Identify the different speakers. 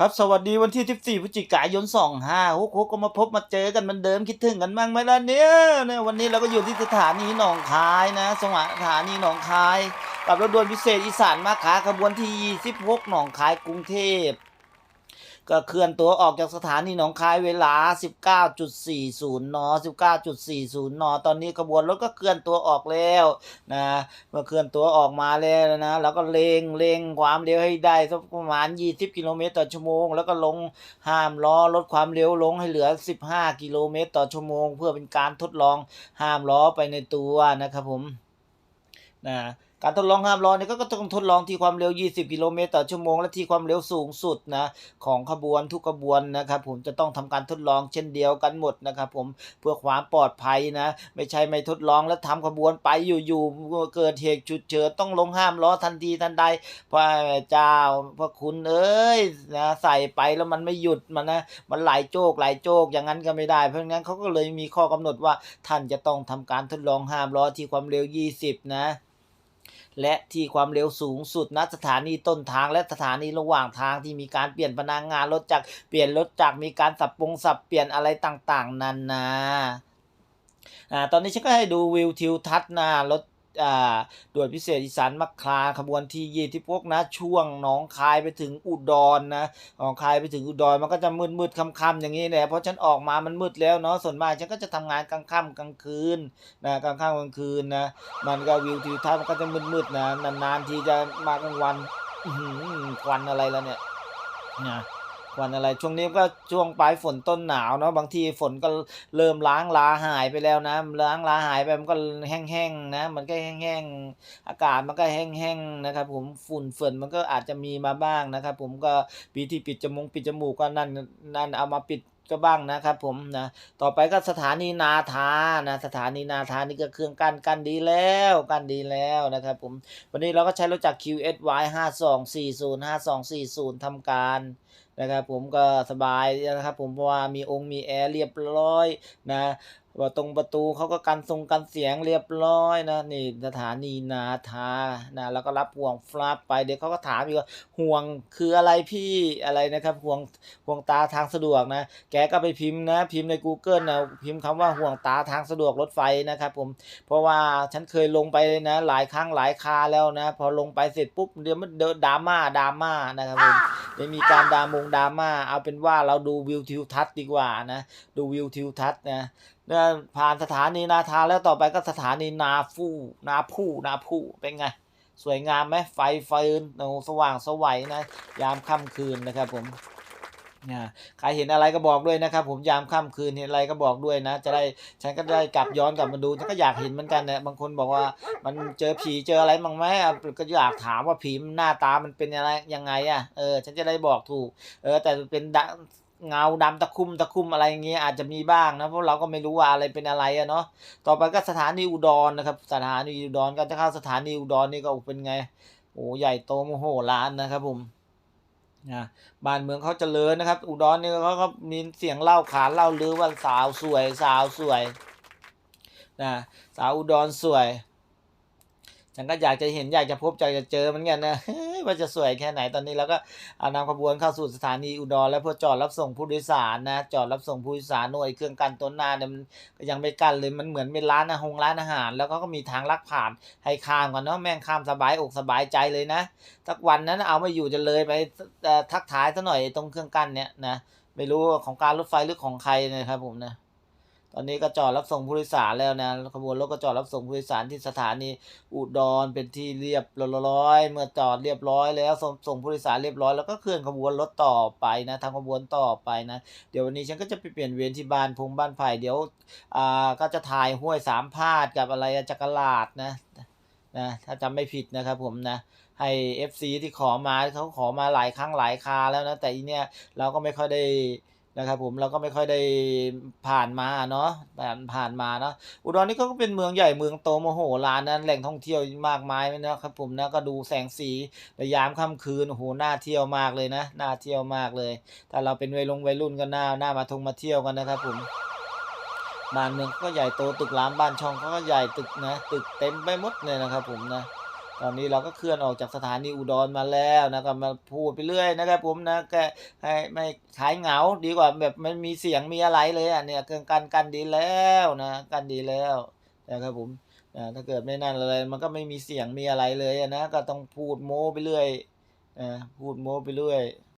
Speaker 1: ครับสวัสดีวันที่ 14พฤศจิกายน25 6 6ก็มาพบมาเจอกันเหมือนเดิมคิดถึงกันบ้างไหมล่ะเนี่ยเนี่ยวันนี้เราก็อยู่ที่สถานีหนองคายนะสถานีหนองคาย กับรถด่วนพิเศษอีสานมาขาขบวนที่26หนองคายกรุงเทพ ก็เคลื่อนตัวออกจากสถานีหนองคายเวลา 19.40 น 19.40 น ตอนนี้ขบวนรถก็เคลื่อนตัวออกแล้วนะเมื่อเคลื่อนตัวออกมาแล้วนะแล้วก็เร่งเร่งความเร็วให้ได้สักประมาณ 20 กิโลเมตรต่อชั่วโมง แล้วก็ลงห้ามล้อลดความเร็วลงให้เหลือ 15 กิโลเมตรต่อชั่วโมง เพื่อเป็นการทดลองห้ามล้อไปในตัวนะครับผมนะ การทดลองห้ามล้อเนี่ยก็ก็ต้องทดลองที่ความเร็ว 20 กิโลเมตรต่อชั่วโมง และที่ความเร็วสูงสุดนะของขบวนทุกขบวนนะครับผมจะต้องทำการทดลองเช่นเดียวกันหมดนะครับผมเพื่อความปลอดภัยนะ ไม่ใช่ไม่ทดลองแล้วทำขบวนไปอยู่ๆเกิดเหตุฉุกเฉินต้องลงห้ามล้อทันทีทันใดพระเจ้าพระคุณเอ้ยนะใส่ไปแล้วมันไม่หยุดมันนะมันไหลโจกไหลโจกอย่างนั้นก็ไม่ได้ เพราะงั้นเขาก็เลยมีข้อกำหนดว่าท่านจะต้องทำการทดลองห้ามล้อที่ความเร็ว 20 นะ และที่ความเร็วสูงสุดณสถานีต้นทางและสถานีระหว่างทางที่มีการเปลี่ยนพนักงานรถจักรเปลี่ยนรถจักรมีการสับปงสับเปลี่ยนอะไรต่างๆนานาอ่าตอนนี้ฉันก็ให้ดูวิวทิวทัศน์นะรถ ด่วนพิเศษอีสานมักคลาขบวนที่ยี่ที่พวกนะ ช่วงหนองคายไปถึงอุดรนะหนองคายไปถึงอุดรมันก็จะมืดมืดๆค่ำๆอย่างนี้แหละเพราะฉันออกมามันมืดแล้วเนาะส่วนมากฉันก็จะทำงานกลางค่ำกลางคืนนะกลางค่ำกลางคืนนะมันก็วิวทิวทัศน์มันก็จะมืดๆนะนานๆทีจะมากลางวันควันอะไรแล้วเนี่ยนะ วันอะไรช่วงนี้ก็ช่วงปลายฝนต้นหนาวเนาะบางทีฝนก็เริ่มล้างลาหายไปแล้วนะล้างลาหายไปมันก็แห้งๆนะมันก็แห้งๆอากาศมันก็แห้งๆนะครับ ผมฝุ่นฝนมันก็อาจจะมีมาบ้างนะครับ ผมก็ปีที่ปิดจมูกปิดจมูกก็นั่นนั่นเอามาปิดก็บ้างนะครับผมนะต่อไปก็สถานีนาทานะสถานีนาทานี่ก็เครื่องกันกันดีแล้วกันดีแล้วนะครับผมวันนี้เราก็ใช้รถจาก QSY 5240 5240ทำการ นะครับผมก็สบายนะครับผมเพราะว่ามีองค์มีแอร์เรียบร้อยนะว่าตรงประตูเขาก็กันทรงกันเสียงเรียบร้อยนะนี่สถานีนาทานะแล้วก็รับห่วงฟลับไปเดี๋ยวเขาก็ถามอีกว่าห่วงคืออะไรพี่อะไรนะครับห่วงห่วงตาทางสะดวกนะแกก็ไปพิมพ์นะพิมพ์ใน Google นะพิมพ์คำว่าห่วงตาทางสะดวกรถไฟนะครับผมเพราะว่าฉันเคยลงไปนะหลายครั้งหลายคาแล้วนะพอลงไปเสร็จปุ๊บเดี๋ยวมันเดดราม่าดราม่านะครับผมไม่มีการดามงดราม่าเอาเป็นว่าเราดูวิวทิวทัศน์ดีกว่านะ ดูวิวทิวทัศน์นะเนี่ยผ่านสถานีนาทาแล้วต่อไปก็สถานีนาฟูนาผู้นาผู้เป็นไง สวยงามไหมไฟเฟินโอ้สว่างสวัยนะ ยามค่ำคืนนะครับผม นะใครเห็นอะไรก็บอกด้วยนะครับ ผมยามค่ำคืนเห็นอะไรก็บอกด้วยนะ จะได้ฉันก็ได้กลับย้อนกลับมาดูฉันก็อยากเห็นเหมือนกันนะบางคนบอกว่ามันเจอผีเจออะไรบ้างไหมก็อยากถามว่าผีมันหน้าตามันเป็นอะไรยังไงอะเออฉันจะได้บอกถูก เออ แต่เป็นดะเงาดำตะคุ่มตะคุ่มอะไรอย่างเงี้ยอาจจะมีบ้างนะเพราะเราก็ไม่รู้ว่าอะไรเป็นอะไรอะเนาะต่อไปก็สถานีอุดรนะครับ สถานีอุดรก็จะเข้าสถานีอุดรนี่ก็เป็นไงโอ้ใหญ่โตโมโหลานนะครับผม นะบ้านเมืองเขาเจริญนะครับ อุดรนี่เขาก็มีเสียงเล่าขานเล่าลือว่าสาวสวยสาวสวยนะสาวอุดรสวย ฉันก็อยากจะเห็นอยากจะพบอยากจะเจอเหมือนกันนะเฮ้ยว่าจะสวยแค่ไหนตอนนี้เราก็เอานำขบวนเข้าสู่สถานีอุดรแล้วเพื่อจอดรับส่งผู้โดยสารนะจอดรับส่งผู้โดยสารหน่วยเครื่องกันต้นนาเนี่ยมันยังไม่กันเลยมันเหมือนเป็นร้านอาหงร้านอาหาร แล้วก็มีทางลักผ่านให้ข้ามกันเนาะแม่งข้ามสบายอกสบายใจเลยนะสักวันนั้นเอาไม่อยู่จะเลยไปทักทายซะหน่อยตรงเครื่องกั้นเนี่ยนะไม่รู้ของการรถไฟหรือของใครนะครับผมนะ ตอนนี้ก็จอดรับส่งผู้โดยสารแล้วนะขบวนรถก็จอดรับส่งผู้โดยสารที่สถานีอุดรเป็นที่เรียบร้อย เมื่อจอดเรียบร้อยแล้วส่งส่งผู้โดยสารเรียบร้อยแล้วก็เคลื่อนขบวนรถต่อไปนะทางขบวนต่อไปนะเดี๋ยววันนี้ฉันก็จะไปเปลี่ยนเวรที่บ้านพงบ้านไผ่เดี๋ยวอ่าก็จะถ่ายห้วยสามพาดกับอะไรจักรลาดนะนะถ้าจำไม่ผิดนะครับผมนะให้ FC ที่ขอมาเขาขอมาหลายครั้งหลายคราแล้วนะแต่อีเนี่ยเราก็ไม่ค่อยได้ นะครับผมเราก็ไม่ค่อยได้ผ่านมาเนาะผ่านผ่านมาเนาะอุดรนี่ก็เป็นเมืองใหญ่เมืองโตโมโหฬารนะแหล่งท่องเที่ยวมากมายนะครับผมนะก็ดูแสงสีในยามค่ำคืนโอ้โหน่าเที่ยวมากเลยนะน่าเที่ยวมากเลยถ้าเราเป็นวัยลงวัยรุ่นก็น่าน่ามาทงมาเที่ยวกันนะครับผมบ้านเมืองก็ใหญ่โตตึกรามบ้านช่องเขาก็ใหญ่ตึกนะตึกเต็มไปหมดเลยนะครับผมนะ ตอนนี้เราก็เคลื่อนออกจากสถานีอุดรมาแล้วนะครับมาพูดไปเรื่อยนะครับผมนะแกให้ไม่ขายเหงาดีกว่าแบบมันมีเสียงมีอะไรเลยอะเนี่ยเกินกันกันดีแล้วนะกันดีแล้วนะครับผมถ้าเกิดไม่นั่นอะไรมันก็ไม่มีเสียงมีอะไรเลยนะก็ต้องพูดโม้ไปเรื่อยนะพูดโม้ไปเรื่อย